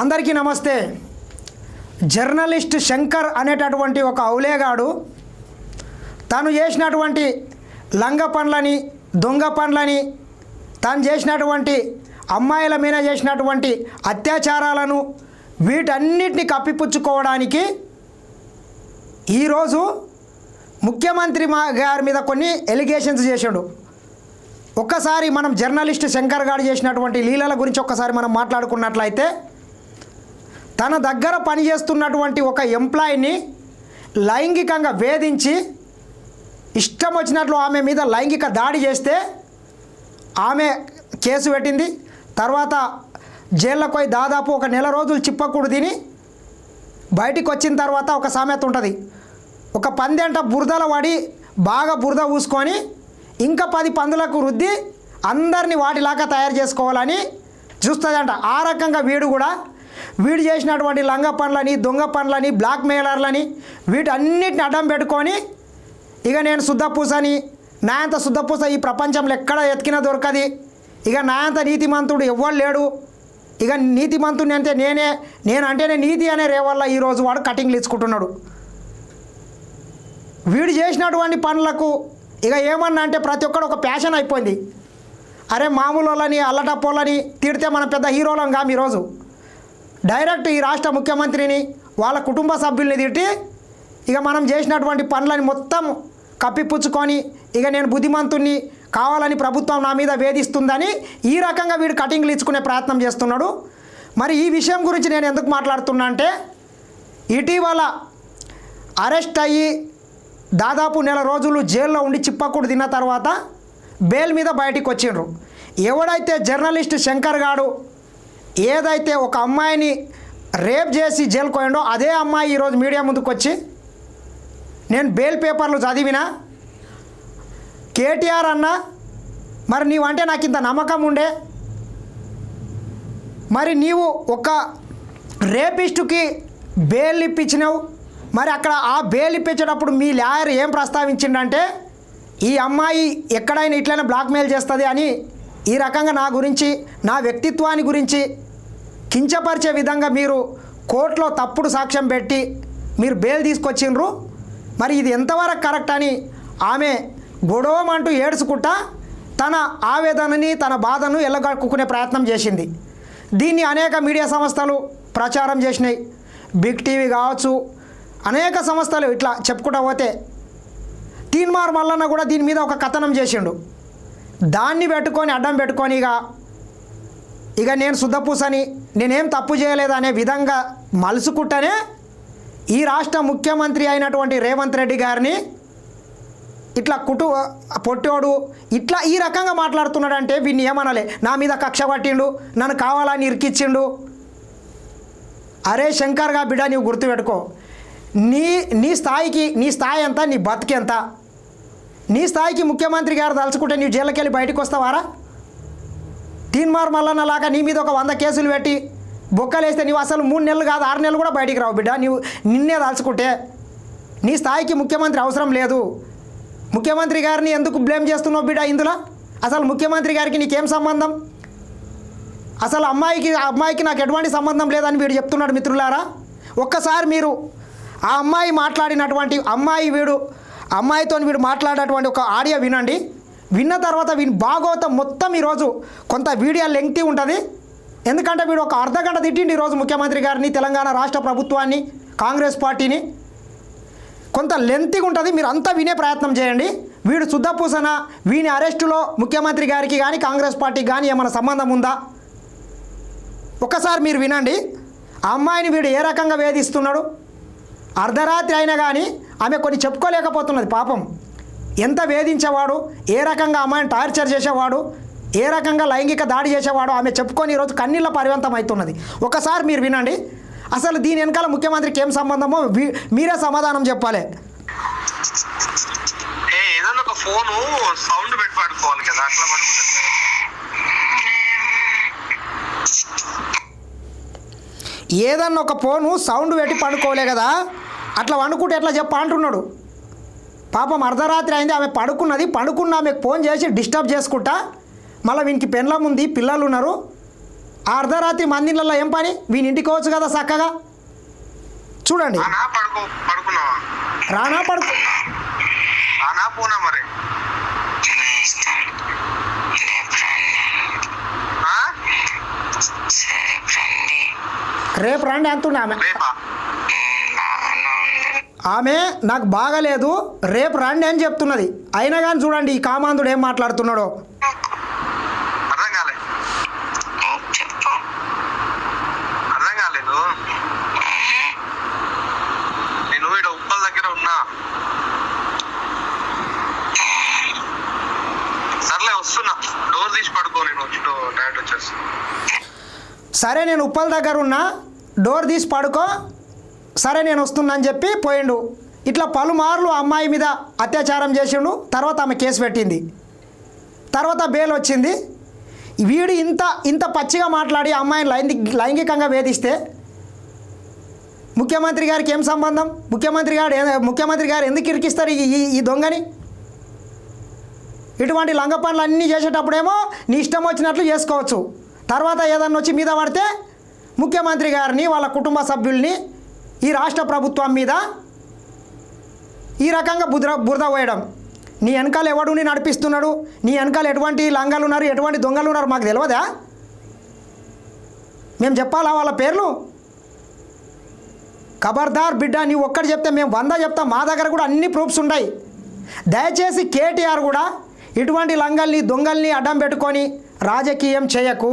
అందరికీ నమస్తే. జర్నలిస్ట్ శంకర్ అనేటటువంటి ఒక ఔలేగాడు. తాను చేసినటువంటి లంగ పనులని దొంగ పనులని తాను చేసినటువంటి అమ్మాయిల మీద చేసినటువంటి అత్యాచారాలను వీటన్నిటిని కప్పిపుచ్చుకోవడానికి ఈరోజు ముఖ్యమంత్రి మా గారి మీద కొన్ని ఎలిగేషన్స్ చేశాడు ఒక్కసారి మనం జర్నలిస్ట్ శంకర్ గారు చేసినటువంటి లీలల గురించి ఒక్కసారి మనం మాట్లాడుకున్నట్లయితే తన దగ్గర పనిచేస్తున్నటువంటి ఒక ఎంప్లాయీని లైంగికంగా వేధించి ఇష్టం వచ్చినట్లు ఆమె మీద లైంగిక దాడి చేస్తే ఆమె కేసు పెట్టింది. తర్వాత జైళ్ళకు పోయి దాదాపు ఒక నెల రోజులు చిప్పకూడు తిని బయటికి వచ్చిన తర్వాత ఒక సామెత ఉంటుంది. ఒక పందెంట బురదల పడి బాగా బురద పూసుకొని ఇంకా పది పందులకు రుద్ది అందరినీ వాటిలాగా తయారు చేసుకోవాలని చూస్తుందంట. ఆ రకంగా వీడు కూడా వీడు చేసినటువంటి లంగ పనులని దొంగ పనులని బ్లాక్ మెయిలర్లని వీటన్నిటిని అడ్డం పెట్టుకొని ఇక నేను శుద్ధపూసని నా అంత శుద్ధపూస ఈ ప్రపంచంలో ఎక్కడ ఎతికినా దొరకది. ఇక నా అంత నీతిమంతుడు ఎవ్వరు లేడు. ఇక నీతిమంతుని అంటే నేనే నేను అంటేనే నీతి అనే రేవల్ల ఈరోజు వాడు కటింగ్లు ఇచ్చుకుంటున్నాడు. వీడు చేసినటువంటి పనులకు ఇక ఏమన్నా అంటే ప్రతి ఒక్కడు ఒక ప్యాషన్ అయిపోయింది. అరే మామూలు వాళ్ళని అల్లటపోళ్ళని తిడితే మనం పెద్ద హీరోలం కాము ఈరోజు. డైరెక్ట్ ఈ రాష్ట్ర ముఖ్యమంత్రిని వాళ్ళ కుటుంబ సభ్యుల్ని తిట్టి ఇక మనం చేసినటువంటి పనులని మొత్తం కప్పిపుచ్చుకొని ఇక నేను బుద్ధిమంతుణ్ణి కావాలని ప్రభుత్వం నా మీద వేధిస్తుందని ఈ రకంగా వీడు కటింగ్లు ఇచ్చుకునే ప్రయత్నం చేస్తున్నాడు. మరి ఈ విషయం గురించి నేను ఎందుకు మాట్లాడుతున్నా అంటే ఇటీవల అరెస్ట్ అయ్యి దాదాపు నెల రోజులు జైల్లో ఉండి చిప్పకూడు తిన్న తర్వాత బెయిల్ మీద బయటికి వచ్చిండ్రు ఎవడైతే జర్నలిస్ట్ శంకర్ గాడు ఏదైతే ఒక అమ్మాయిని రేప్ చేసి జైలు పోయిండో అదే అమ్మాయి ఈరోజు మీడియా ముందుకు వచ్చి నేను బెయిల్ పేపర్లు చదివినా కేటీఆర్ అన్న మరి నీవంటే నాకు ఇంత నమ్మకం ఉండే. మరి నీవు ఒక రేపిస్టుకి బెయిల్ ఇప్పించినావు. మరి అక్కడ ఆ బెయిల్ ఇప్పించేటప్పుడు మీ లాయర్ ఏం ప్రస్తావించిండంటే ఈ అమ్మాయి ఎక్కడైనా ఇట్లైనా బ్లాక్మెయిల్ చేస్తుంది అని ఈ రకంగా నా గురించి నా వ్యక్తిత్వాన్ని గురించి కించపరిచే విధంగా మీరు కోర్టులో తప్పుడు సాక్ష్యం పెట్టి మీరు బెయిల్ తీసుకొచ్చిండ్రు. మరి ఇది ఎంతవరకు కరెక్ట్ అని ఆమె గొడవమంటూ ఏడుచుకుంటా తన ఆవేదనని తన బాధను ఎల్లగక్కునే ప్రయత్నం చేసింది. దీన్ని అనేక మీడియా సంస్థలు ప్రచారం చేసినాయి. బిగ్ టీవీ కావచ్చు అనేక సంస్థలు ఇట్లా చెప్పుకుంటా పోతే తీన్మార్ మల్లన్న కూడా దీని మీద ఒక కథనం చేసిండు. దాన్ని పెట్టుకొని అడ్డం పెట్టుకొని ఇక ఇక నేను శుద్ధపూసని నేనేం తప్పు చేయలేదు అనే విధంగా మలుసుకుంటేనే ఈ రాష్ట్ర ముఖ్యమంత్రి అయినటువంటి రేవంత్ రెడ్డి గారిని ఇట్లా కుటు పొట్టోడు ఇట్లా ఈ రకంగా మాట్లాడుతున్నాడంటే వీడిని ఏమనలే. నా మీద కక్ష పట్టిండు నన్ను కావాలని ఇరికిచ్చిండు. అరే శంకర్గా బిడ్డ నీవు గుర్తుపెట్టుకో. నీ నీ స్థాయికి నీ స్థాయి ఎంత నీ బతికి ఎంత? నీ స్థాయికి ముఖ్యమంత్రి గారు తలుచుకుంటే నీవు జైలుకి వెళ్ళి బయటకు వస్తావారా తీన్మార్ మల్లన్న లాగా నీ మీద ఒక వంద కేసులు పెట్టి బొక్కలేస్తే నీవు అసలు మూడు నెలలు కాదు ఆరు నెలలు కూడా బయటికి రావు బిడ్డ. నీవు నిన్నే దాల్చుకుంటే నీ స్థాయికి ముఖ్యమంత్రి అవసరం లేదు. ముఖ్యమంత్రి గారిని ఎందుకు బ్లేమ్ చేస్తున్నావు బిడ్డ ఇందులో? అసలు ముఖ్యమంత్రి గారికి నీకేం సంబంధం? అసలు అమ్మాయికి ఆ అమ్మాయికి నాకు ఎటువంటి సంబంధం లేదని వీడు చెప్తున్నాడు మిత్రులారా? ఒక్కసారి మీరు ఆ అమ్మాయి మాట్లాడినటువంటి అమ్మాయి వీడు అమ్మాయితో వీడు మాట్లాడేటువంటి ఒక ఆడియో వినండి. విన్న తర్వాత వీని భాగవతం మొత్తం ఈరోజు కొంత వీడియో లెంగ్తీ ఉంటుంది. ఎందుకంటే వీడు ఒక అర్ధ గంట తిట్టిండి ఈరోజు ముఖ్యమంత్రి గారిని తెలంగాణ రాష్ట్ర ప్రభుత్వాన్ని కాంగ్రెస్ పార్టీని. కొంత లెంతీగా ఉంటుంది మీరు అంతా వినే ప్రయత్నం చేయండి. వీడు శుద్ధపూసన వీని అరెస్టులో ముఖ్యమంత్రి గారికి కానీ కాంగ్రెస్ పార్టీకి కానీ ఏమైనా సంబంధం ఉందా? ఒకసారి మీరు వినండి. ఆ అమ్మాయిని వీడు ఏ రకంగా వేధిస్తున్నాడు? అర్ధరాత్రి అయినా కానీ ఆమె కొన్ని చెప్పుకోలేకపోతున్నది పాపం. ఎంత వేధించేవాడు ఏ రకంగా అమ్మాయిని టార్చర్ చేసేవాడు ఏ రకంగా లైంగిక దాడి చేసేవాడు ఆమె చెప్పుకొని ఈరోజు కన్నీళ్ళ పరివంతం అవుతున్నది. ఒకసారి మీరు వినండి. అసలు దీని వెనకాల ముఖ్యమంత్రికి ఏం సంబంధమో మీరే సమాధానం చెప్పాలి. ఏదైనా ఒక ఫోను సౌండ్ పెట్టి పడుకోవాలి కదా అట్లా ఏదన్నా ఒక ఫోను సౌండ్ పెట్టి పడుకోలే కదా. అట్లా వండుకుంటే ఎట్లా చెప్ప అంటున్నాడు. పాపం అర్ధరాత్రి అయింది ఆమె పడుకున్నది. పడుకున్న ఆమెకు ఫోన్ చేసి డిస్టర్బ్ చేసుకుంటా. మళ్ళీ వీనికి పెండ్లం ఉంది పిల్లలు ఉన్నారు. ఆ అర్ధరాత్రి మందిళ్ళల్లో ఏం పని? వీని ఇంటికి పోవచ్చు కదా చక్కగా? చూడండి. ఆనా పడుకో పడుకున్నావా? రానా పడుకో ఆనా పోనా మరి? తినేస్తాడు రేపు రండి. అంటుండే ఆమె రేపా ఉమ్, బాగానే ఉంది ఆమె నాకు బాగలేదు రేపు రండి అని చెప్తున్నది. అయినా కానీ చూడండి ఈ కామాంధుడు ఏం మాట్లాడుతున్నాడో. సరే నేను ఉప్పల్ దగ్గర ఉన్నా. డోర్ తీసి పడుకో. సరే నేను వస్తున్నాను చెప్పి పోయిండు. ఇట్లా పలుమార్లు అమ్మాయి మీద అత్యాచారం చేసిండు. తర్వాత ఆమె కేసు పెట్టింది. తర్వాత బెయిల్ వచ్చింది. వీడు ఇంత ఇంత పచ్చిగా మాట్లాడి అమ్మాయిని లైంగిక లైంగికంగా వేధిస్తే ముఖ్యమంత్రి గారికి ఏం సంబంధం? ముఖ్యమంత్రి గారు ముఖ్యమంత్రి గారు ఎందుకు ఇరికిస్తారు ఈ ఈ- ఈ దొంగని? ఇటువంటి లంగ పనులు అన్నీ చేసేటప్పుడేమో నీ ఇష్టం వచ్చినట్లు చేసుకోవచ్చు. తర్వాత ఏదన్నా వచ్చి మీద పడితే ముఖ్యమంత్రి గారిని వాళ్ళ కుటుంబ సభ్యుల్ని ఈ రాష్ట్ర ప్రభుత్వం మీద ఈ రకంగా బుద్ర బురద పోయడం. నీ వెనకాల ఎవడు నీ నడిపిస్తున్నాడు? నీ వెనకాల ఎటువంటి లంగాలు ఉన్నారు? ఎటువంటి దొంగలు ఉన్నారు? మాకు తెలియదా మేము చెప్పాలా వాళ్ళ పేర్లు? ఖబర్దార్ బిడ్డ నీ ఒక్కటి చెప్తే మేము వంద చెప్తాం. మా దగ్గర కూడా అన్ని ప్రూఫ్స్ ఉన్నాయి దయచేసి కేటీఆర్ కూడా ఇటువంటి లంగల్ని దొంగల్ని అడ్డం పెట్టుకొని రాజకీయం చేయకు.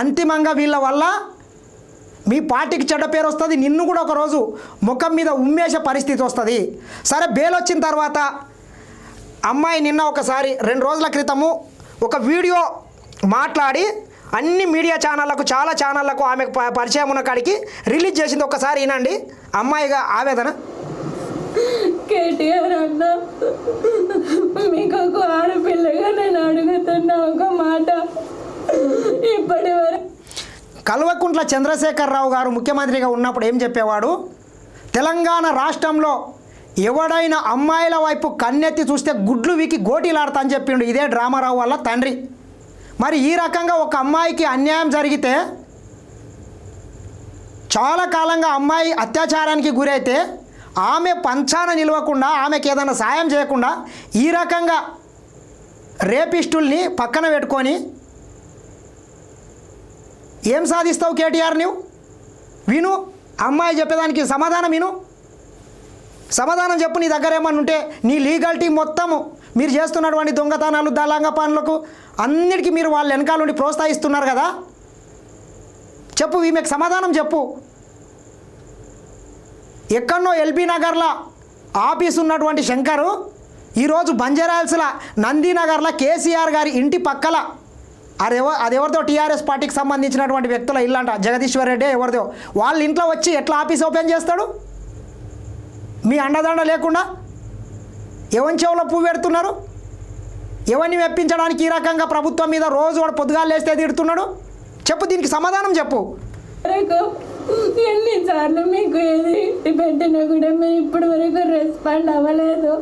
అంతిమంగా వీళ్ళ వల్ల మీ పార్టీకి చెడ్డ పేరు వస్తుంది నిన్ను కూడా ఒకరోజు ముఖం మీద ఉమ్మేసే పరిస్థితి వస్తుంది. సరే బెయిల్ వచ్చిన తర్వాత అమ్మాయి నిన్న ఒకసారి రెండు రోజుల క్రితము ఒక వీడియో మాట్లాడి అన్ని మీడియా ఛానళ్ళకు చాలా ఛానళ్ళకు ఆమె ప- పరిచయం ఉన్న కాడికి రిలీజ్ చేసింది ఒకసారి వినండి. అమ్మాయిగా ఆవేదన? కేటీఆర్ అన్న మీకు ఒక ఆడపిల్లగా నేను అడుగుతున్నా ఒక మాట. ఇప్పటి వరకు కల్వకుంట్ల చంద్రశేఖరరావు గారు ముఖ్యమంత్రిగా ఉన్నప్పుడు ఏం చెప్పేవాడు? తెలంగాణ రాష్ట్రంలో ఎవడైనా అమ్మాయిల వైపు కన్నెత్తి చూస్తే గుడ్లు వీకి గోటీలాడతా అని చెప్పిండు. ఇదే డ్రామారావు వల్ల తండ్రి. మరి ఈ రకంగా ఒక అమ్మాయికి అన్యాయం జరిగితే చాలా కాలంగా అమ్మాయి అత్యాచారానికి గురైతే ఆమె పంచాన నిలవకుండా ఆమెకి ఏదైనా సాయం చేయకుండా ఈ రకంగా రేపిస్టుల్ని పక్కన పెట్టుకొని ఏం సాధిస్తావు కేటీఆర్ నువ్వు విను. అమ్మాయి చెప్పేదానికి సమాధానం విను. సమాధానం చెప్పు నీ దగ్గర ఏమన్నా ఉంటే నీ లీగల్ టీం మొత్తము. మీరు చేస్తున్నటువంటి దొంగతనాలు దళంగ పనులకు అన్నిటికీ మీరు వాళ్ళ వెనకాల నుండి ప్రోత్సహిస్తున్నారు కదా? చెప్పు ఈమెకు సమాధానం చెప్పు. ఎక్కడనో ఎల్బీ నగర్లో ఆఫీస్ ఉన్నటువంటి శంకరు ఈరోజు బంజారాల్స్ల నందీనగర్లో కేసీఆర్ గారి ఇంటి పక్కల అదేవో అదెవరిదో టీఆర్ఎస్ పార్టీకి సంబంధించినటువంటి వ్యక్తుల ఇల్లు అంట జగదీశ్వర్ రెడ్డి ఎవరిదో. వాళ్ళ ఇంట్లో వచ్చి ఎట్లా ఆఫీస్ ఓపెన్ చేస్తాడు? మీ అండదండ లేకుండా? ఎవరి చెవులో పువ్వు పెడుతున్నారు? ఎవరిని మెప్పించడానికి ఈ రకంగా ప్రభుత్వం మీద రోజు వాడు పొద్దుగాలు లేస్తే తిడుతున్నాడు? చెప్పు దీనికి సమాధానం చెప్పు. ఎన్నిసార్లు మీకు ఏది పెట్టినా కూడా మీరు ఇప్పటి వరకు రెస్పాండ్ అవ్వలేదు.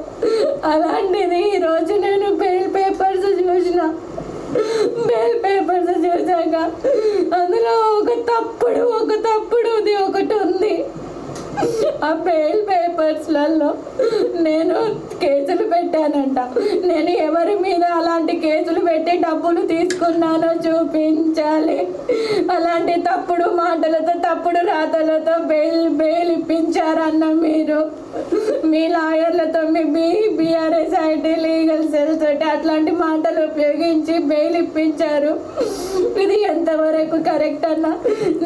అలాంటిది ఈరోజు నేను బెయిల్ పేపర్స్ చూసిన. బెయిల్ పేపర్స్ చూసాక అందులో ఒక తప్పుడు ఒక తప్పుడుది ఒకటి ఉంది. ఆ బెయిల్ పేపర్స్లలో నేను కేసులు పెట్టానంట. నేను ఎవరి మీద అలాంటి కేసులు పెట్టి డబ్బులు తీసుకున్నానో చూపించాలి. అలాంటి తప్పుడు మాటలతో తప్పుడు రాతలతో బెయిల్ బెయిల్ ఇప్పించారన్న మీరు. మీ లాయర్లతో మీ B BRS IT legal cell తోటి అట్లాంటి మాటలు ఉపయోగించి బెయిల్ ఇప్పించారు. ఇది ఎంతవరకు కరెక్ట్ అన్న?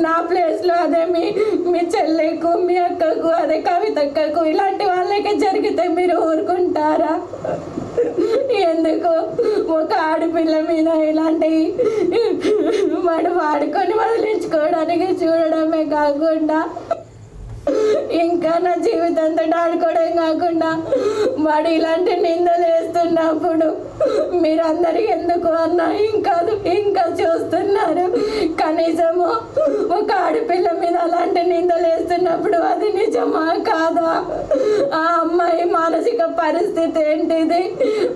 నా ప్లేస్లో అదే మీ మీ చెల్లెకు మీ అక్కకు అదే కవితక్కకు ఇలాంటి వాళ్ళకి జరిగితే మీరు ఊరుకుంటారా? ఎందుకు? ఒక ఆడపిల్ల మీద ఇలాంటి వాడు వాడుకొని వదిలించుకోవడానికి చూడడమే కాకుండా ఇంకా నా జీవితంతో ఆడుకోవడం కాకుండా వాడు ఇలాంటి నిందలు వేస్తున్నప్పుడు మీరందరూ ఎందుకు అన్నా? ఇంకా ఇంకా చూస్తున్నారు. కనీసము ఒక ఆడపిల్ల మీద అలాంటి నిందలు వేస్తున్నప్పుడు అది నిజమా కాదా? ఆ అమ్మాయి మానసిక పరిస్థితి ఏంటిది?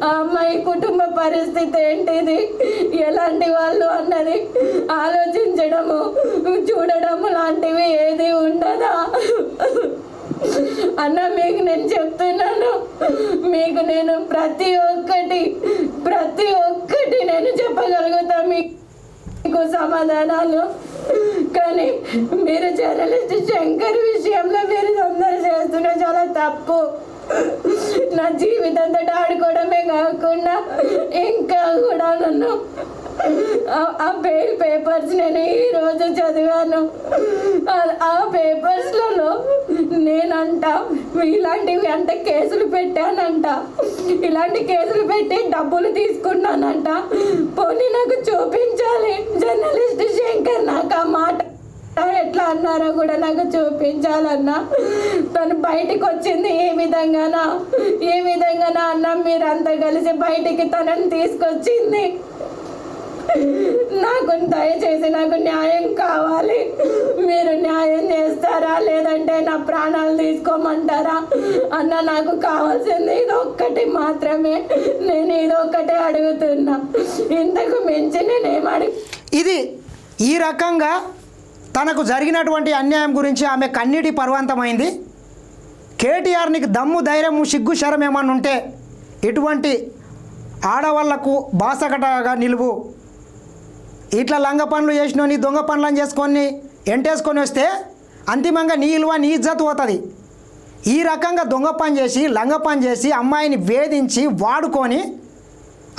ఆ అమ్మాయి కుటుంబ పరిస్థితి ఏంటిది? ఎలాంటి వాళ్ళు అన్నది ఆలోచించడము చూడడము లాంటివి ఏది ఉండదా? అన్న మీకు నేను చెప్తున్నాను. మీకు నేను ప్రతి ఒక్కటి ప్రతి ఒక్కటి నేను చెప్పగలుగుతా. మీకు సమాధానాలు. కానీ మీరు జర్నలిస్ట్ శంకర్ విషయంలో మీరు తొందర చేస్తున్న చాలా తప్పు. నా జీవితంతో ఆడుకోవడమే కాకుండా ఇంకా కూడా నన్ను ఆ- బెయిల్ పేపర్స్ నేను ఈరోజు చదివాను. ఆ- ఆ పేపర్స్లలో నేనంట ఇలాంటివి అంటే కేసులు పెట్టానంట. ఇలాంటి కేసులు పెట్టి డబ్బులు తీసుకున్నానంట. పోనీ నాకు చూపించాలి. జర్నలిస్ట్ శంకర్ నాకు ఆ మాట ఎట్లా అన్నారో కూడా నాకు చూపించాలన్నా. తను బయటికి వచ్చింది ఏ విధంగానా? ఏ విధంగానా అన్న మీరంతా కలిసి బయటికి తనని తీసుకొచ్చింది. నాకు దయచేసి నాకు న్యాయం కావాలి. మీరు న్యాయం చేస్తారా? లేదంటే నా ప్రాణాలు తీసుకోమంటారా? అన్న నాకు కావాల్సింది ఇది ఒక్కటి మాత్రమే. నేను ఇది ఒక్కటే అడుగుతున్నా. ఇంతకు మించి నేనేం అడుగు ఇది ఈ రకంగా తనకు జరిగినటువంటి అన్యాయం గురించి ఆమె కన్నీటి పర్వంతమైంది. కేటీఆర్ నీకు దమ్ము ధైర్యము సిగ్గు శరం ఏమన్నా ఉంటే ఇటువంటి ఆడవాళ్ళకు బాసగటగా నిలువు. ఇట్లా లంగ పనులు చేసినోని దొంగ పనులను చేసుకొని ఎంటేసుకొని వస్తే అంతిమంగా నీ ఇలువ నీ ఇజ్జత్ పోతుంది. ఈ రకంగా దొంగ పని చేసి లంగ పని చేసి అమ్మాయిని వేధించి వాడుకొని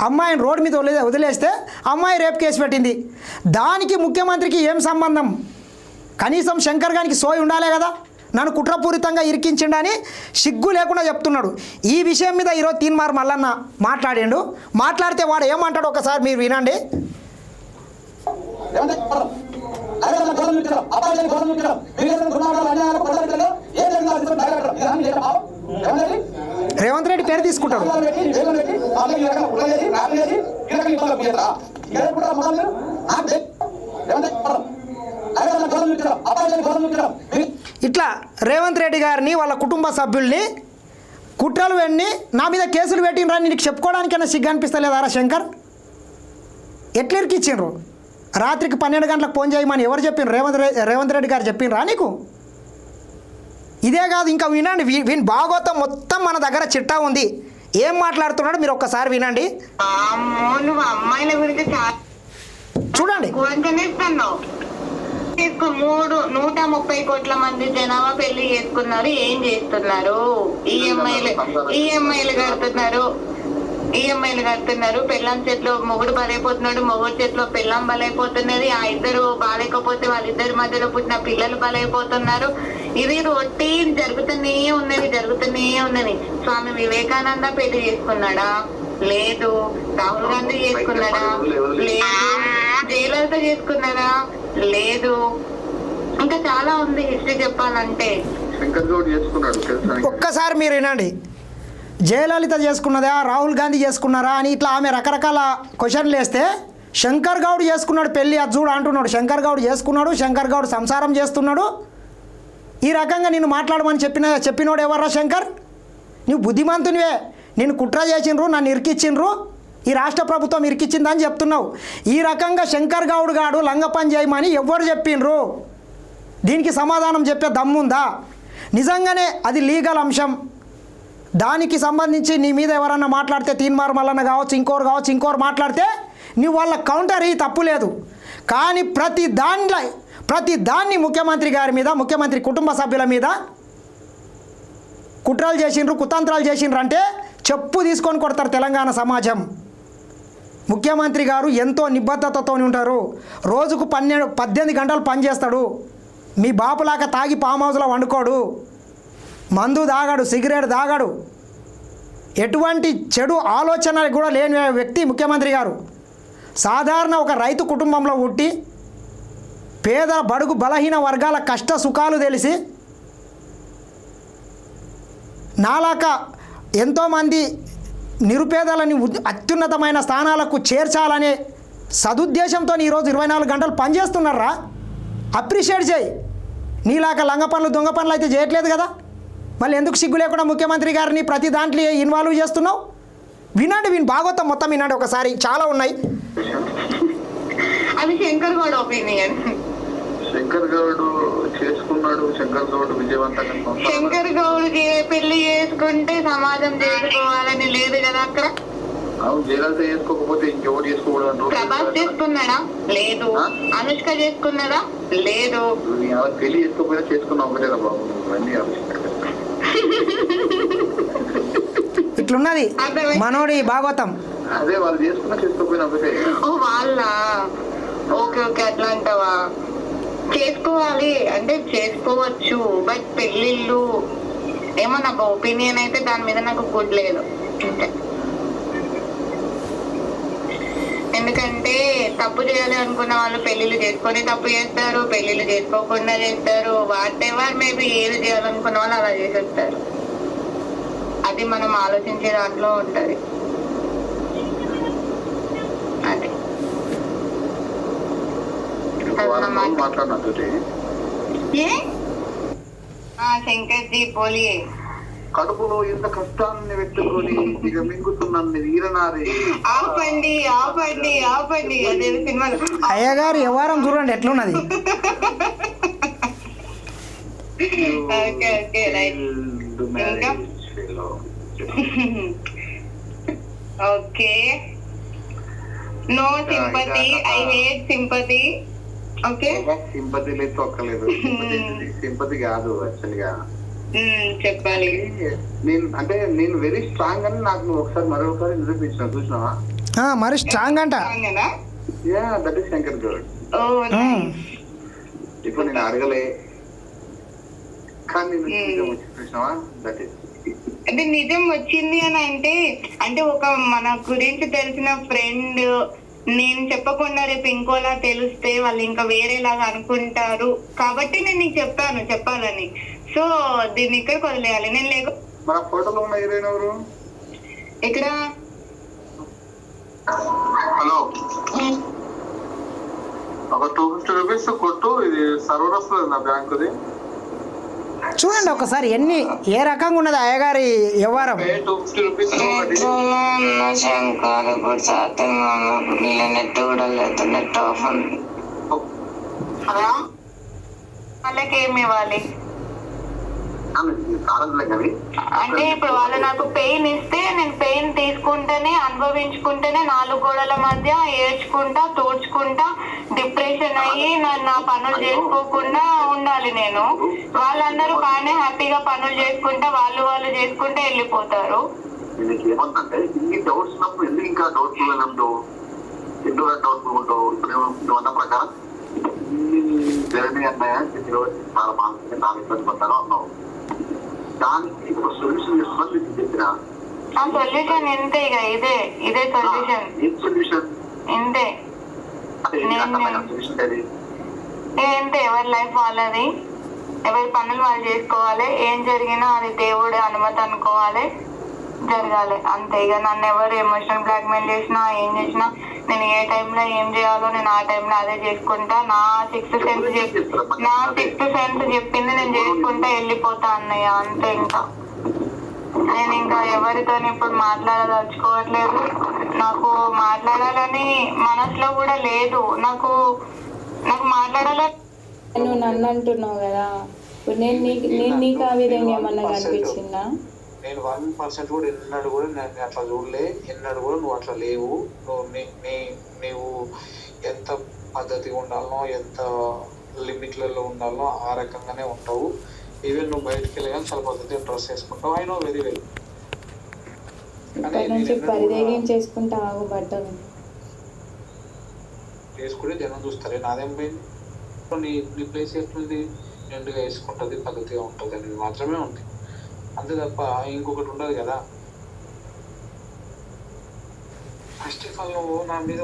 అమ్మాయిని రోడ్డు మీద వదిలే వదిలేస్తే అమ్మాయి రేపు కేసు పెట్టింది. దానికి ముఖ్యమంత్రికి ఏం సంబంధం? కనీసం శంకర్ గారికి సోయి ఉండాలే కదా? నన్ను కుట్రపూరితంగా ఇరికించిండని సిగ్గు లేకుండా చెప్తున్నాడు. ఈ విషయం మీద ఈరోజు తీన్మార్ మల్లన్న మాట్లాడిండు. మాట్లాడితే వాడు ఏమంటాడు ఒకసారి మీరు వినండి. దుర్మార్గాలు అన్యాయాలు ఏ అది పాపం. రేవంత్ రెడ్డి పేరు తీసుకుంటాడు. ఆందోళన పెట్టి వేగం పెట్టి ఆందోళన ఈ రకంగా కుట్ర చేసి ర్యాప్ చేసి ఈ రకంగా ఇబ్బందులు పోయేదా ఏ కుట్ర మొదలు మీరు నాకు తె- ఏమంటే చెప్పడం అదేవిధంగా గౌరవం ఇచ్చడం అబ్బాయిని గౌరవం ఇచ్చడం వివే- ఇట్లా రేవంత్ రెడ్డి గారిని వాళ్ళ కుటుంబ సభ్యుల్ని కుట్రలు వెన్ని నా మీద కేసులు పెట్టినరని నీకు చెప్పుకోవడానికైనా సిగ్గు అనిపిస్తలేదారా శంకర్? ఎట్లా ఇరికిచ్చిండ్రు? రాత్రికి పన్నెండు గంటలకు ఫోన్ చేయమని ఎవరు చెప్పిండ్రు? రేవంత్ రెడ్డి రేవంత్ రెడ్డి గారు చెప్పిండ్రా నీకు? ఇదే కాదు ఇంకా వినండి వీని భాగవతం మొత్తం మన దగ్గర చిట్టా ఉంది. ఏం మాట్లాడుతున్నాడో మీరు ఒక్కసారి వినండి. చూడండి. మూడు నూట ముప్పై కోట్ల మంది జనాభా పెళ్ళి చేసుకున్నారు ఏం చేస్తున్నారు? ఈఎంఐలు ఈఎంఐలు కడుతున్నారు. ఈఎంఐలు కడుతున్నారు. పెళ్ళం చేతిలో మొగుడు బలైపోతున్నాడు. మొగుడు చేతిలో పెళ్ళం బలైపోతున్నది. ఆ ఇద్దరు బాగాలేకపోతే వాళ్ళిద్దరి మధ్యలో పుట్టిన పిల్లలు బలైపోతున్నారు. ఇది రొటీన్ జరుగుతూనే ఉన్నది జరుగుతూనే ఉన్నది. స్వామి వివేకానంద పెళ్ళి చేసుకున్నాడా? లేదు. రాహుల్ గాంధీ చేసుకున్నాడా? లేదు. జయలలిత చేసుకున్నారా లేదు. ఇంకా చాలా ఉంది హిస్టరీ చెప్పాలంటే? ఒక్కసారి మీరు వినండి. జయలలిత చేసుకున్నదా? రాహుల్ గాంధీ చేసుకున్నారా? అని ఇట్లా ఆమె రకరకాల క్వశ్చన్లు వేస్తే శంకర్ గౌడ్ చేసుకున్నాడు పెళ్ళి అది చూడు అంటున్నాడు. శంకర్ గౌడ్ చేసుకున్నాడు శంకర్ గౌడ్ సంసారం చేస్తున్నాడు. ఈ రకంగా నేను మాట్లాడమని చెప్పిన చెప్పినోడు ఎవర్రా శంకర్? నువ్వు బుద్ధిమంతునివే. నేను కుట్ర చేసిండ్రు నన్ను ఇరికిచ్చిండ్రు. ఈ రాష్ట్ర ప్రభుత్వం ఇరికిచ్చిందని చెప్తున్నావు. ఈ రకంగా శంకర్ గౌడ్ గాడు లంగపని చేయమని ఎవరు చెప్పిండ్రు దీనికి సమాధానం చెప్పే దమ్ముందా? నిజంగానే అది లీగల్ అంశం. దానికి సంబంధించి నీ మీద ఎవరన్నా మాట్లాడితే తీన్మార్ మల్లన్న కావచ్చు ఇంకోరు కావచ్చు ఇంకోరు మాట్లాడితే నువ్వు వాళ్ళ కౌంటర్ ఈ తప్పు లేదు. కానీ ప్రతి దానిలో ప్రతి దాన్ని ముఖ్యమంత్రి గారి మీద ముఖ్యమంత్రి కుటుంబ సభ్యుల మీద కుట్రలు చేసిండ్రు కుతంత్రాలు చేసిండ్రు అంటే చెప్పు తీసుకొని కొడతారు తెలంగాణ సమాజం. ముఖ్యమంత్రి గారు ఎంతో నిబద్ధతతో ఉంటారు. రోజుకు పన్నెండు పద్దెనిమిది గంటలు పనిచేస్తాడు. మీ బాపులాగా తాగి ఫామ్ హౌస్లో వండుకోడు. మందు తాగాడు సిగరెట్ తాగాడు. ఎటువంటి చెడు ఆలోచన కూడా లేని వ్యక్తి ముఖ్యమంత్రి గారు. సాధారణ ఒక రైతు కుటుంబంలో పుట్టి పేద బడుగు బలహీన వర్గాల కష్ట సుఖాలు తెలిసి నాలాక ఎంతోమంది నిరుపేదలని అత్యున్నతమైన స్థానాలకు చేర్చాలనే సదుద్దేశంతో ఈరోజు ఇరవై నాలుగు గంటలు పనిచేస్తున్నారా? అప్రిషియేట్ చేయి. నీలాక లంగ పనులు దొంగ పనులు అయితే చేయట్లేదు కదా? మళ్ళీ ఎందుకు సిగ్గు లేకుండా ముఖ్యమంత్రి గారిని ప్రతి దాంట్లో ఇన్వాల్వ్ చేస్తున్నావు? వినండి విని భాగవతం మొత్తం వినండి ఒకసారి చాలా ఉన్నాయి. అది శంకర్ గౌడ్ ఒపీనియన్. శంకర్ గౌడ్ చేసుకున్నాడు శంకర్ గౌడ్ విజయవంతంగా శంకర్ గౌడ్కి పెళ్ళి చేసుకుంటే సమాజం చేసుకోవాలని లేదు కదా అక్కడ? అవును జయలలిత చేసుకోకపోతే ఇంకెవరు చేసుకోకూడదు. ప్రభాస్ చేసుకున్నాడా? లేదు. ఆ? అనుష్క చేసుకున్నదా లేదు. పెళ్ళి చేసుకోకపోయినా చేసుకున్నా ఒకటేరా బాబు ఇవన్నీ ఆలోచించకండి. ఇట్లున్నది. మనోడి భాగవతం. అదే వాళ్ళు చేసుకున్నా చేసుకోకపోయినా ఒకటే. ఓ వాళ్ళ. ఓకే ఓకే అట్లా అంటావా? చేసుకోవాలి. అంటే చేసుకోవచ్చు. బట్ పెళ్ళిళ్ళు ఏమో నాకు ఒపీనియన్ అయితే దాని మీద నాకు గుడ్ లేదు. అంతే. ఎందుకంటే తప్పు చేయాలి అనుకున్న వాళ్ళు పెళ్ళిళ్ళు చేసుకొని తప్పు చేస్తారు పెళ్ళిళ్ళు చేసుకోకుండా చేస్తారు. వాట్ ఎవర్ మేబీ ఏది చేయాలనుకున్న వాళ్ళు అలా చేసేస్తారు. అది మనం ఆలోచించే దాంట్లో ఉంటది. అది. మాట్లాడినట్టు ఏ? ఆ శంకర్జీ పోలియే. కడుపులో ఇంత కష్టాన్ని పెట్టుకొని ఇక మింగుతున్నాను ఈరనారి ఆపండి ఆపండి ఆపండి. అదే సినిమాలో. అయ్యగారు వ్యవహారం చూడండి ఎట్లున్నది. Okay okay right. ఇంకా? Okay. No sympathy I hate sympathy okay sympathy లేదు తొక్కలేదు. సింపతి కాదు యాక్చువల్గా. చెప్పాలి. నేను అంటే నేను వెరీ స్ట్రాంగ్ అని నాకు నువ్వు ఒకసారి మరొకసారి నిరూపించిన చూసినావా? మరి స్ట్రాంగ్ అంట? Yeah that is Shankar Goud. ఇప్పుడు నేను అడగలే. కానీ చూసినావా? దట్ ఈస్ అంటే నిజం వచ్చింది అని అంటే అంటే ఒక మన గురించి తెలిసిన ఫ్రెండ్ నేను చెప్పకుండా రేపు ఇంకోలా తెలిస్తే వాళ్ళు ఇంకా వేరేలాగా అనుకుంటారు. కాబట్టి నేను నీకు చెప్పాను చెప్పాలని. సో దీన్ని ఇక్కడికి వదిలేయాలి. నేను లేక మన ఫోటోలో ఉన్న హీరోయిన్ ఎవరు? ఇక్కడ హలో. ఒక టూ ఫిఫ్టీ రూపీస్ కొట్టు ఇది సర్వర్ వస్తుంది నా బ్యాంకుది. చూడండి ఒకసారి ఎన్ని ఏ రకంగా ఉన్నది అయ్యగారి వ్యవహారం? వాళ్ళకి ఏమి ఇవ్వాలి? అంటే ఇప్పుడు వాళ్ళు నాకు పెయిన్ ఇస్తే నేను పెయిన్ తీసుకుంటేనే అనుభవించుకుంటేనే నాలుగు గోడల మధ్య ఏడ్చుకుంటా తోడ్చుకుంటా డిప్రెషన్ అయ్యి నా- నా పనులు చేసుకోకుండా ఉండాలి నేను. వాళ్ళందరూ బాగానే హ్యాపీగా పనులు చేసుకుంటా వాళ్ళు వాళ్ళు చేసుకుంటే వెళ్ళిపోతారు. నీకు ఏమంటే ఇన్ని డౌట్స్ ఉన్నప్పుడు ఎందుకు ఇంకా ఎందుకు ఉంటావు ఇప్పుడు నువ్వు నువ్వు అన్న ప్రకారం ఇన్ని జర్నీ చాలా మానసిక చాలా ఇబ్బంది పడ్డాను అన్నావు. దానికి ఒక సొల్యూషన్ ఇస్తున్నాను నీకు చెప్పిన ఆ సొల్యూషన్ ఇంతే ఇక ఇదే ఇదే సొల్యూషన్ ఏం సొల్యూషన్ ఇంతే. ఏంటి ఎవరి లైఫ్ వాళ్ళది? ఎవరి పనులు వాళ్ళు చేసుకోవాలి? ఏం జరిగినా అది దేవుడి అనుమతి అనుకోవాలి. జరగాలి. అంతే ఇక నన్ను ఎవరు ఎమోషనల్ బ్లాక్మెయిల్ చేసినా ఏం చేసినా నేను ఏ టైంలో ఏం చేయాలో నేను ఆ టైంలో అదే చేసుకుంటా. నా సిక్స్త్ సెన్స్ నా సిక్స్త్ సెన్స్ చెప్పింది నేను చేసుకుంటా వెళ్ళిపోతా అన్నయ్య అంతే ఇంకా. నేను ఇంకా ఎవరితో ఇప్పుడు మాట్లాడదలుచుకోవట్లేదు. నాకు మాట్లాడాలని మనసులో కూడా లేదు. నాకు నాకు మాట్లాడాలని నువ్వు నన్ను అంటున్నావు కదా. ఇప్పుడు నేను నీకు నేను నీకు ఆ విధంగా ఏమన్నా కనిపించిందా? నేను వన్ పర్సెంట్ కూడా ఎన్నడు కూడా నేను అట్లా చూడలే. ఎన్నడు కూడా నువ్వు అట్లా లేవు. నువ్వు నీ- నీవు ఎంత పద్ధతిగా ఉండాలనో ఎంత లిమిట్లలో ఉండాలనో ఆ రకంగానే ఉంటావు. ఈవెన్ నువ్వు బయటికి వెళ్ళగానే చాలా పద్ధతిగా dress వేసుకుంటావు. I know very well. ఇప్పటి నుంచి పరిదేయం చేసుకుంటా ఆగు బట్టలు. వేసుకుంటే జనం చూస్తారు. నాదేం పోయింది నీ నీ ప్లేస్ ఎట్లుంది నిండుగా వేసుకుంటుంది పద్ధతిగా ఉంటుంది అనేది మాత్రమే ఉంది. అంతే తప్ప ఇంకొకటి ఉండదు కదా. ఫస్ట్ ఆఫ్ ఆల్ నువ్వు నా మీద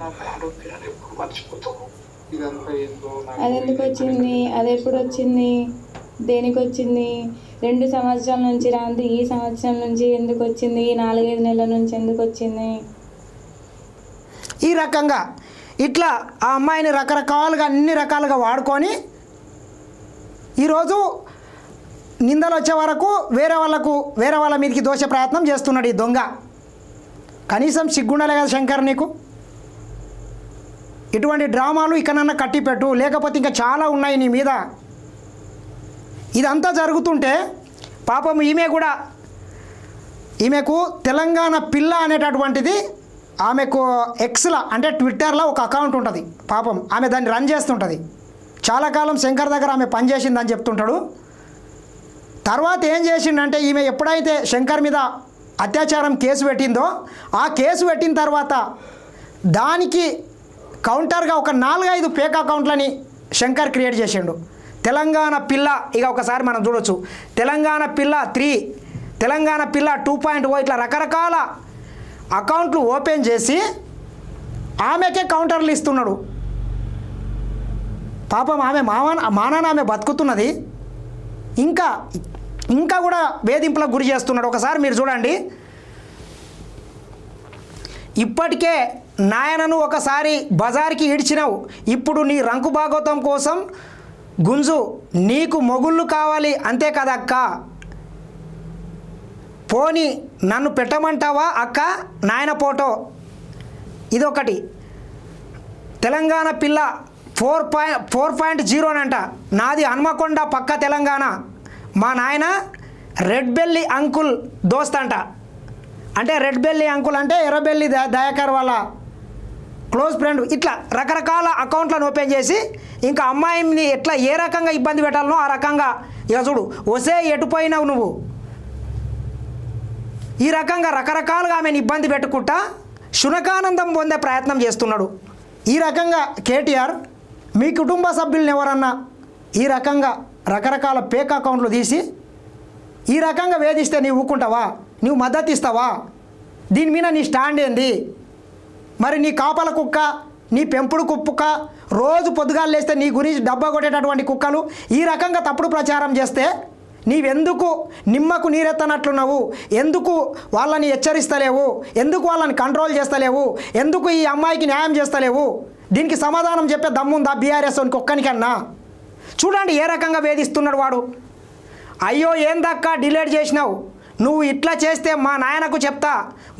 నా బ్యాడ్ ఒపీనియన్ ఎప్పుడు మర్చిపోతావు. ఇదంతా ఏందో అది ఎందుకు వచ్చింది అది ఎప్పుడు వచ్చింది దేనికి వచ్చింది రెండు సంవత్సరాల నుంచి రాంది ఈ సంవత్సరం నుంచి ఎందుకు వచ్చింది ఈ నాలుగైదు నెలల నుంచి ఎందుకు వచ్చింది ఈ రకంగా ఇట్లా ఆ అమ్మాయిని రకరకాలుగా అన్ని రకాలుగా వాడుకొని ఈరోజు నిందలు వచ్చే వరకు వేరే వాళ్ళకు వేరే వాళ్ళ మీదకి దోష ప్రయత్నం చేస్తున్నాడు ఈ దొంగ. కనీసం సిగ్గుండాలే కదా శంకర్ నీకు? ఇటువంటి డ్రామాలు ఇకనన్నా కట్టిపెట్టు లేకపోతే ఇంకా చాలా ఉన్నాయి నీ మీద. ఇదంతా జరుగుతుంటే పాపం ఈమె కూడా ఈమెకు తెలంగాణ పిల్ల అనేటటువంటిది ఆమెకు ఎక్స్లా అంటే ట్విట్టర్లో ఒక అకౌంట్ ఉంటుంది. పాపం ఆమె దాన్ని రన్ చేస్తుంటుంది. చాలా కాలం శంకర్ దగ్గర ఆమె పనిచేసిందని చెప్తుంటాడు. తర్వాత ఏం చేసిండంటే ఈమె ఎప్పుడైతే శంకర్ మీద అత్యాచారం కేసు పెట్టిందో ఆ కేసు పెట్టిన తర్వాత దానికి కౌంటర్గా ఒక నాలుగైదు ఫేక్ అకౌంట్లని శంకర్ క్రియేట్ చేసిండు. తెలంగాణ పిల్ల ఇక ఒకసారి మనం చూడొచ్చు. తెలంగాణ పిల్ల త్రీ తెలంగాణ పిల్ల టూ పాయింట్ ఓ ఇట్లా రకరకాల అకౌంట్లు ఓపెన్ చేసి ఆమెకే కౌంటర్లు ఇస్తున్నాడు. పాపం ఆమె మావన మానాన ఆమె బతుకుతున్నది. ఇంకా ఇంకా కూడా వేధింపులకు గురి చేస్తున్నాడు. ఒకసారి మీరు చూడండి. ఇప్పటికే నాయనను ఒకసారి బజార్కి ఇడిచినావు. ఇప్పుడు నీ రంకు భాగవతం కోసం గుంజు. నీకు మొగుళ్ళు కావాలి అంతే కదా అక్క. పోని నన్ను పెట్టమంటావా అక్క? నాయన ఫోటో. ఇదొకటి. తెలంగాణ పిల్ల four point four point zero అంట. నాది హన్మకొండ పక్క తెలంగాణ. మా నాయన రెడ్ బెల్లి అంకుల్ దోస్త్ అంట. అంటే రెడ్ బెల్లి అంకుల్ అంటే ఎర్రబెల్లి ద దయాకర్ వాళ్ళ క్లోజ్ ఫ్రెండ్. ఇట్లా రకరకాల అకౌంట్లను ఓపెన్ చేసి ఇంకా అమ్మాయిని ఎట్లా ఏ రకంగా ఇబ్బంది పెట్టాలనో ఆ రకంగా ఇక చూడు వసే ఎటుపోయినావు నువ్వు? ఈ రకంగా రకరకాలుగా ఆమెను ఇబ్బంది పెట్టుకుంటా శునకానందం పొందే ప్రయత్నం చేస్తున్నాడు. ఈ రకంగా కేటీఆర్ మీ కుటుంబ సభ్యులను ఎవరన్నా ఈ రకంగా రకరకాల పేక్ అకౌంట్లు తీసి ఈ రకంగా వేధిస్తే నీవు ఊకుంటావా నీవు మద్దతు ఇస్తావా? దీని మీద నీ స్టాండ్ ఏంది? మరి నీ కాపల కుక్క నీ పెంపుడు కుక్క రోజు పొద్దుగాలు లేస్తే నీ గురించి డబ్బా కొట్టేటటువంటి కుక్కలు ఈ రకంగా తప్పుడు ప్రచారం చేస్తే నీవెందుకు నిమ్మకు నీరెత్తనట్లున్నావు? ఎందుకు వాళ్ళని హెచ్చరిస్తలేవు? ఎందుకు వాళ్ళని కంట్రోల్ చేస్తలేవు? ఎందుకు ఈ అమ్మాయికి న్యాయం చేస్తలేవు? దీనికి సమాధానం చెప్పే దమ్ముందా బీఆర్ఎస్ వానికి ఒక్కనికన్నా? చూడండి ఏ రకంగా వేధిస్తున్నాడు వాడు. అయ్యో ఏందక్క డిలేట్ చేసినావు? నువ్వు ఇట్లా చేస్తే మా నాయనకు చెప్తా.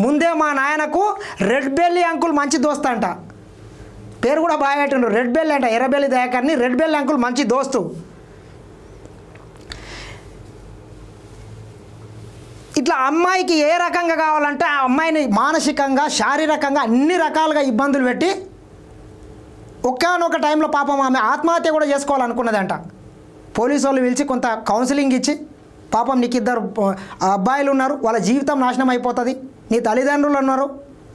ముందే మా నాయనకు రెడ్ బెల్లి అంకుల్ మంచి దోస్త్ అంట. పేరు కూడా బాగా పెట్టిండు. రెడ్ బెల్లి అంట ఎర్రబెల్లి దయాకర్ని రెడ్ బెల్లి అంకుల్ మంచి దోస్తు. ఇట్లా అమ్మాయికి ఏ రకంగా కావాలంటే ఆ అమ్మాయిని మానసికంగా శారీరకంగా అన్ని రకాలుగా ఇబ్బందులు పెట్టి ఒక్కనొక టైంలో పాపం ఆమె ఆత్మహత్య కూడా చేసుకోవాలనుకున్నదంట. పోలీసు వాళ్ళు పిలిచి కొంత కౌన్సిలింగ్ ఇచ్చి పాపం నీకు ఇద్దరు అబ్బాయిలు ఉన్నారు వాళ్ళ జీవితం నాశనం అయిపోతుంది నీ తల్లిదండ్రులు ఉన్నారు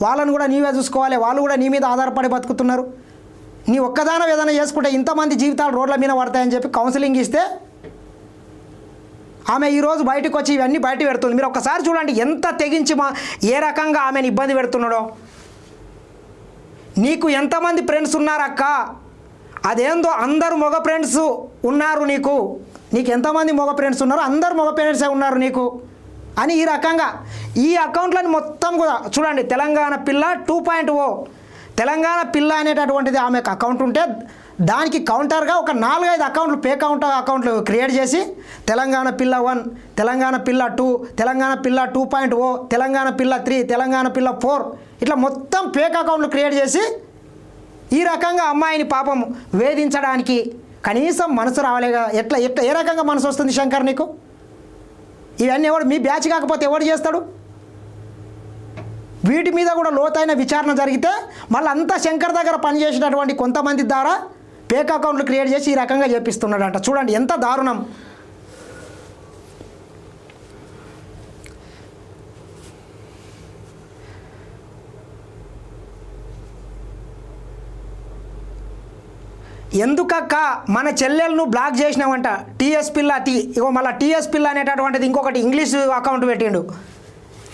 వాళ్ళని కూడా నీవే చూసుకోవాలి వాళ్ళు కూడా నీ మీద ఆధారపడి బతుకుతున్నారు. నీ ఒక్కదానం ఏదైనా చేసుకుంటే ఇంతమంది జీవితాలు రోడ్ల మీద పడతాయని చెప్పి కౌన్సిలింగ్ ఇస్తే ఆమె ఈరోజు బయటకు వచ్చి ఇవన్నీ బయట పెడుతుంది. మీరు ఒక్కసారి చూడండి ఎంత తెగించి మా ఏ రకంగా ఆమెను ఇబ్బంది పెడుతున్నాడో. నీకు ఎంతమంది ఫ్రెండ్స్ ఉన్నారక్క? అదేందో అందరు మగ ఫ్రెండ్స్ ఉన్నారు నీకు. నీకు ఎంతమంది మగ ఫ్రెండ్స్ ఉన్నారు అందరు మగ ఫ్రెండ్సే ఉన్నారు నీకు. అని ఈ రకంగా ఈ అకౌంట్లను మొత్తం కూడా చూడండి తెలంగాణ పిల్ల టూ పాయింట్ ఓ తెలంగాణ పిల్ల అనేటటువంటిది ఆమెకు అకౌంట్ ఉంటే దానికి కౌంటర్గా ఒక నాలుగైదు అకౌంట్లు పే కౌంటర్ అకౌంట్లు క్రియేట్ చేసి తెలంగాణ పిల్ల వన్ తెలంగాణ పిల్ల టూ తెలంగాణ పిల్ల టూ పాయింట్ ఓ తెలంగాణ పిల్ల త్రీ తెలంగాణ పిల్ల ఫోర్ ఇట్లా మొత్తం ఫేక్ అకౌంట్లు క్రియేట్ చేసి ఈ రకంగా అమ్మాయిని పాపం వేధించడానికి కనీసం మనసు రావాలిగా. ఎట్లా ఎట్లా ఏ రకంగా మనసు వస్తుంది శంకర్ నీకు? ఇవన్నీ ఎవడు మీ బ్యాచ్ కాకపోతే ఎవడు చేస్తాడు? వీటి మీద కూడా లోతైన విచారణ జరిగితే మళ్ళీ అంతా శంకర్ దగ్గర పనిచేసినటువంటి కొంతమంది ద్వారా ఫేక్ అకౌంట్లు క్రియేట్ చేసి ఈ రకంగా చేపిస్తున్నాడంట. చూడండి ఎంత దారుణం. ఎందుకక్క మన చెల్లెలను బ్లాక్ చేసినావంట? టీఎస్ పిల్ల టీ ఇగో మళ్ళీ టీఎస్ పిల్ల అనేటటువంటిది ఇంకొకటి ఇంగ్లీష్ అకౌంట్ పెట్టిండు.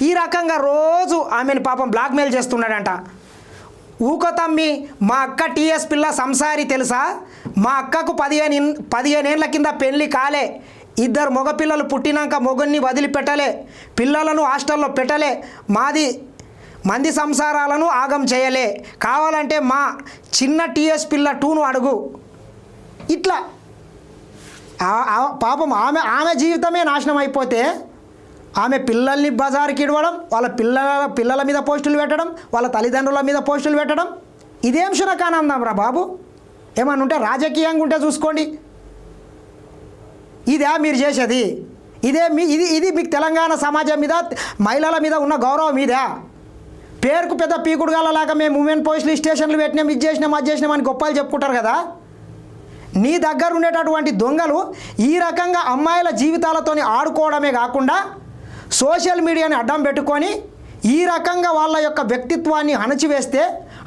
ఈ రకంగా రోజు ఆమెను పాపం బ్లాక్మెయిల్ చేస్తున్నాడంట. ఊక తమ్మి మా అక్క టీఎస్ పిల్ల సంసారి తెలుసా? మా అక్కకు పదిహేను పదిహేను ఏళ్ళ కింద పెళ్ళి కాలే. ఇద్దరు మగపిల్లలు పుట్టినాక మొగుడిని వదిలిపెట్టలే. పిల్లలను హాస్టల్లో పెట్టలే. మాది మంది సంసారాలను ఆగం చేయలే. కావాలంటే మా చిన్న టీఎస్ పిల్ల టూను అడుగు. ఇట్లా. పాపం ఆమె ఆమె జీవితమే నాశనం అయిపోతే ఆమె పిల్లల్ని బజార్కి ఇడవడం వాళ్ళ పిల్లల పిల్లల మీద పోస్టులు పెట్టడం వాళ్ళ తల్లిదండ్రుల మీద పోస్టులు పెట్టడం ఇదేం శునకానందం రా బాబు? ఏమన్నా ఉంటే రాజకీయంగా ఉంటే చూసుకోండి. ఇదే మీరు చేసేది. ఇదే మీ ఇది ఇది మీకు తెలంగాణ సమాజం మీద మహిళల మీద ఉన్న గౌరవం ఇదే? పేరుకు పెద్ద పీకుడు లాగా మేము ఉమెన్ పోలీస్ స్టేషన్లు పెట్టినాం ఇది చేసినాం అది చేసినాం అని గొప్పలు చెప్పుకుంటారు కదా? నీ దగ్గర ఉండేటటువంటి దొంగలు ఈ రకంగా అమ్మాయిల జీవితాలతోని ఆడుకోవడమే కాకుండా సోషల్ మీడియాని అడ్డం పెట్టుకొని ఈ రకంగా వాళ్ళ యొక్క వ్యక్తిత్వాన్ని అణచివేస్తే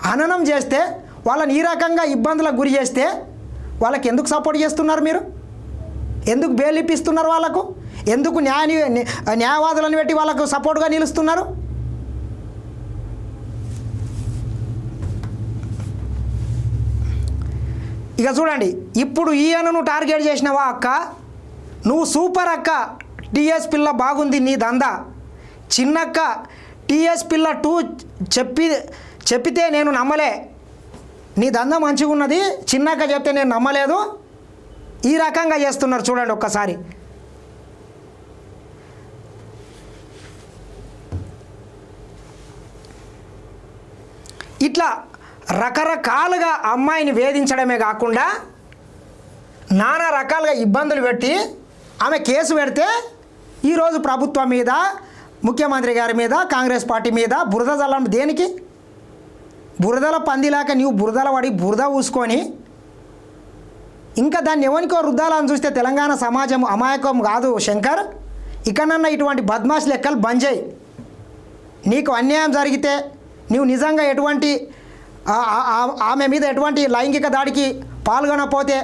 హననం చేస్తే వాళ్ళని ఈ రకంగా ఇబ్బందులకు గురి చేస్తే వాళ్ళకి ఎందుకు సపోర్ట్ చేస్తున్నారు మీరు? ఎందుకు బెయిల్ ఇప్పిస్తున్నారు వాళ్ళకు? ఎందుకు న్యాయ న్యాయవాదులను పెట్టి వాళ్ళకు సపోర్ట్గా నిలుస్తున్నారు? ఇక చూడండి ఇప్పుడు ఈయనను టార్గెట్ చేసినవా అక్క? నువ్వు సూపర్ అక్క. టీఎస్ పిల్ల బాగుంది నీ దందా. చిన్నక్క టీఎస్ పిల్ల టూ చెప్పి చెప్పితే నేను నమ్మలే. నీ దందా మంచిగా ఉన్నది చిన్నక్క చెప్తే నేను నమ్మలేదు. ఈ రకంగా చేస్తున్నారు చూడండి ఒక్కసారి. ఇట్లా రకరకాలుగా అమ్మాయిని వేధించడమే కాకుండా నానా రకాలుగా ఇబ్బందులు పెట్టి ఆమె కేసు పెడితే ఈరోజు ప్రభుత్వం మీద ముఖ్యమంత్రి గారి మీద కాంగ్రెస్ పార్టీ మీద బురద జల్లం దేనికి? బురదల పందిలాక నీవు బురదల పడి బురద ఊసుకొని ఇంకా దాన్ని ఎవరికో రుద్దాలని చూస్తే తెలంగాణ సమాజం అమాయకం కాదు శంకర్. ఇకనన్నా ఇటువంటి బద్మాష్ లెక్కలు బంద్ చేయి నీకు అన్యాయం జరిగితే నీవు నిజంగా ఎటువంటి ఆమె మీద ఎటువంటి లైంగిక దాడికి పాల్గొనకపోతే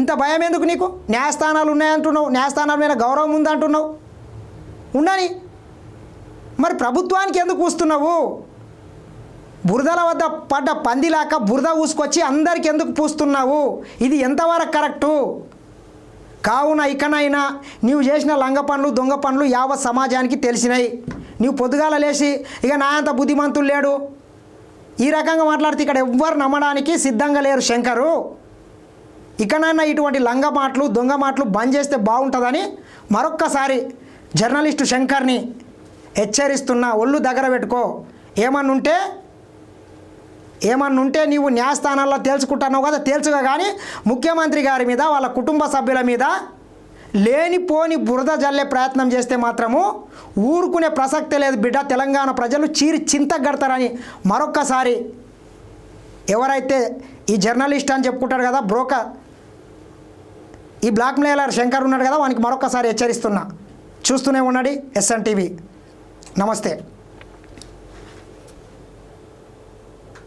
ఇంత భయం ఎందుకు నీకు? న్యాయస్థానాలు ఉన్నాయంటున్నావు న్యాయస్థానాల మీద గౌరవం ఉందంటున్నావు. ఉండని మరి ప్రభుత్వానికి ఎందుకు పూస్తున్నావు బురదల వద్ద పడ్డ పందిలాక బురద ఊసుకొచ్చి అందరికి ఎందుకు పూస్తున్నావు? ఇది ఎంతవరకు కరెక్టు? కావున ఇకనైనా నీవు చేసిన లంగ పనులు దొంగ పనులు యావత్ సమాజానికి తెలిసినాయి. నీవు పొద్దుగాల లేచి ఇక నా అంత బుద్ధిమంతులు లేడు. ఈ రకంగా మాట్లాడితే ఇక్కడ ఎవ్వరు నమ్మడానికి సిద్ధంగా లేరు శంకరు. ఇకనైనా ఇటువంటి లంగ మాటలు దొంగ మాటలు బంద్ చేస్తే బాగుంటుందని మరొక్కసారి జర్నలిస్టు శంకర్ని హెచ్చరిస్తున్నా ఒళ్ళు దగ్గర పెట్టుకో. ఏమన్నుంటే ఏమన్నుంటే నీవు న్యాయస్థానాల్లో తేల్చుకుంటున్నావు కదా తేల్చుగా కానీ ముఖ్యమంత్రి గారి మీద వాళ్ళ కుటుంబ సభ్యుల మీద లేనిపోని బురద జల్లే ప్రయత్నం చేస్తే మాత్రము ఊరుకునే ప్రసక్తే లేదు బిడ్డ. తెలంగాణ ప్రజలు చీరి చింతగడతారని మరొక్కసారి ఎవరైతే ఈ జర్నలిస్ట్ అని చెప్పుకుంటాడు కదా బ్రోకర్ ఈ బ్లాక్ మెయిలర్ శంకర్ ఉన్నాడు కదా వానికి మరొకసారి హెచ్చరిస్తున్నా. చూస్తూనే ఉన్నాడు ఎస్ఎన్ టీవీ. నమస్తే.